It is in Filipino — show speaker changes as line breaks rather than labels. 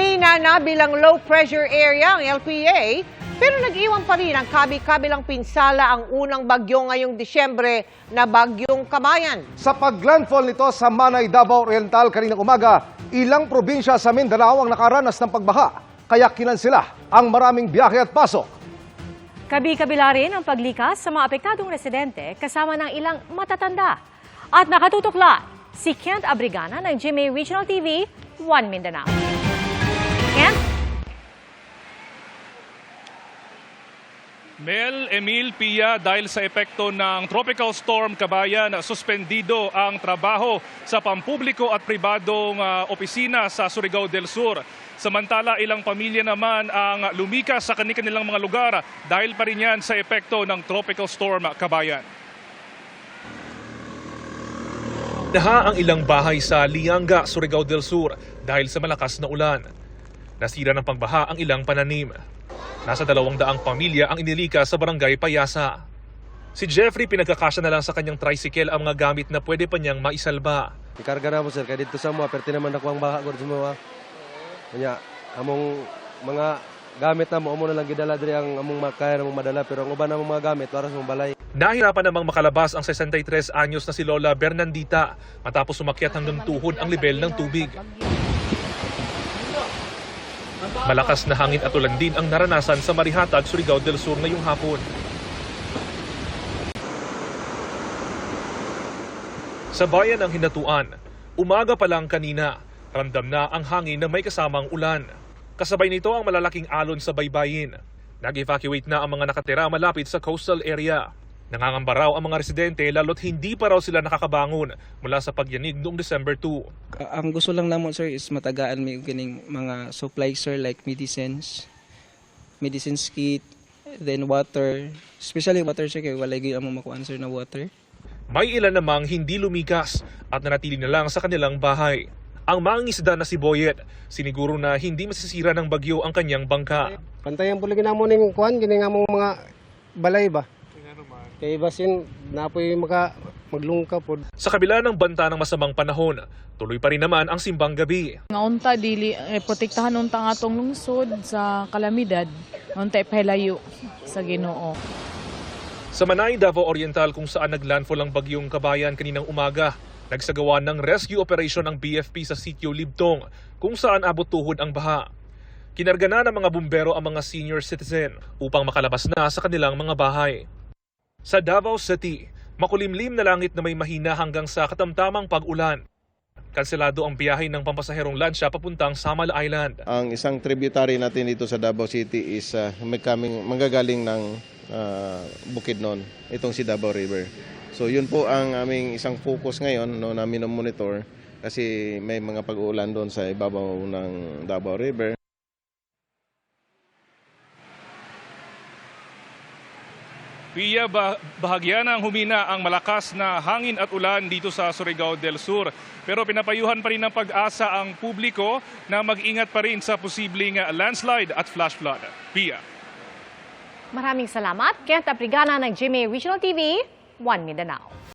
Humina na bilang low pressure area ang LPA, pero nag-iwan pa rin ang kabi-kabilang pinsala ang unang bagyo ngayong Disyembre na bagyong Kamayan.
Sa paglandfall nito sa Manay, Davao Oriental kaninang umaga, ilang probinsya sa Mindanao ang nakaranas ng pagbaha. Kaya kinansila ang maraming biyahe at pasok.
Kabi-kabila rin ang paglikas sa mga apektadong residente kasama ng ilang matatanda. At nakatutukla si Kent Abrigana ng GMA Regional TV, One Mindanao. Kent?
Mel Emil Pia dahil sa epekto ng Tropical Storm Kabayan, suspendido ang trabaho sa pampubliko at pribadong ah, opisina sa Surigao del Sur. Samantala, ilang pamilya naman ang lumikas sa kanilang mga lugar dahil pa rin yan sa epekto ng Tropical Storm Kabayan.
Naha ang ilang bahay sa Lianga, Surigao del Sur dahil sa malakas na ulan. Nasira ng pagbaha ang ilang pananim. Nasa dalawang daang pamilya ang inilika sa barangay Payasa. Si Jeffrey pinagkakasya na lang sa kanyang tricycle ang mga gamit na pwede pa niyang maisalba.
Ikarga na mo sir, kaya dito sa mga, perti naman ako ang baka ko mga. Kanya, among mga gamit na mo, amo na lang gidala diri ang among makaya na mong madala, pero ang uban na mong mga gamit, para sa mong balay.
Nahirapan namang makalabas ang 63 anyos na si Lola Bernandita matapos sumakyat hanggang tuhod ang level ng tubig. Malakas na hangin at ulan din ang naranasan sa Marihatag, Surigao del Sur ngayong hapon. Sa bayan ng Hinatuan, umaga pa lang kanina, ramdam na ang hangin na may kasamang ulan. Kasabay nito ang malalaking alon sa baybayin. Nag-evacuate na ang mga nakatira malapit sa coastal area. Nangangamba raw ang mga residente lalo't hindi pa raw sila nakakabangon mula sa pagyanig noong December 2.
Ka- Ang gusto lang namo sir is matagaan mi kining mga supplies sir like medicines, medicines kit, then water, especially water sir kay walay gyud among makuan sir na water.
May ilan namang hindi lumikas at nanatili na lang sa kanilang bahay. Ang mangingisda na si Boyet, siniguro na hindi masisira ng bagyo ang kanyang bangka.
Pantayan po lagi namo ning kuan gini nga mga balay ba. Kay basin napoy maka maglungka pod.
Sa kabila ng banta ng masamang panahon, tuloy pa rin naman ang simbang gabi.
Nga unta dili eh, protektahan unta nga atong lungsod sa kalamidad. Unta ipahilayo sa Ginoo.
Sa Manay, Davao Oriental kung saan naglandfall ang bagyong kabayan kaninang umaga, nagsagawa ng rescue operation ang BFP sa sitio Libtong kung saan abot tuhod ang baha. Kinarga na ng mga bumbero ang mga senior citizen upang makalabas na sa kanilang mga bahay. Sa Davao City, makulimlim na langit na may mahina hanggang sa katamtamang pag-ulan. Kanselado ang biyahe ng pampasaherong lansya papuntang Samal Island.
Ang isang tributary natin dito sa Davao City is uh, may kaming manggagaling ng uh, Bukidnon, itong si Davao River. So yun po ang aming isang focus ngayon no, namin monitor kasi may mga pag-uulan doon sa ibabaw ng Davao River.
Pia, ba- bahagya ang humina ang malakas na hangin at ulan dito sa Surigao del Sur. Pero pinapayuhan pa rin ng pag-asa ang publiko na mag-ingat pa rin sa posibleng landslide at flash flood. Pia.
Maraming salamat, Kent Abrigana ng GMA Regional TV, One Mindanao.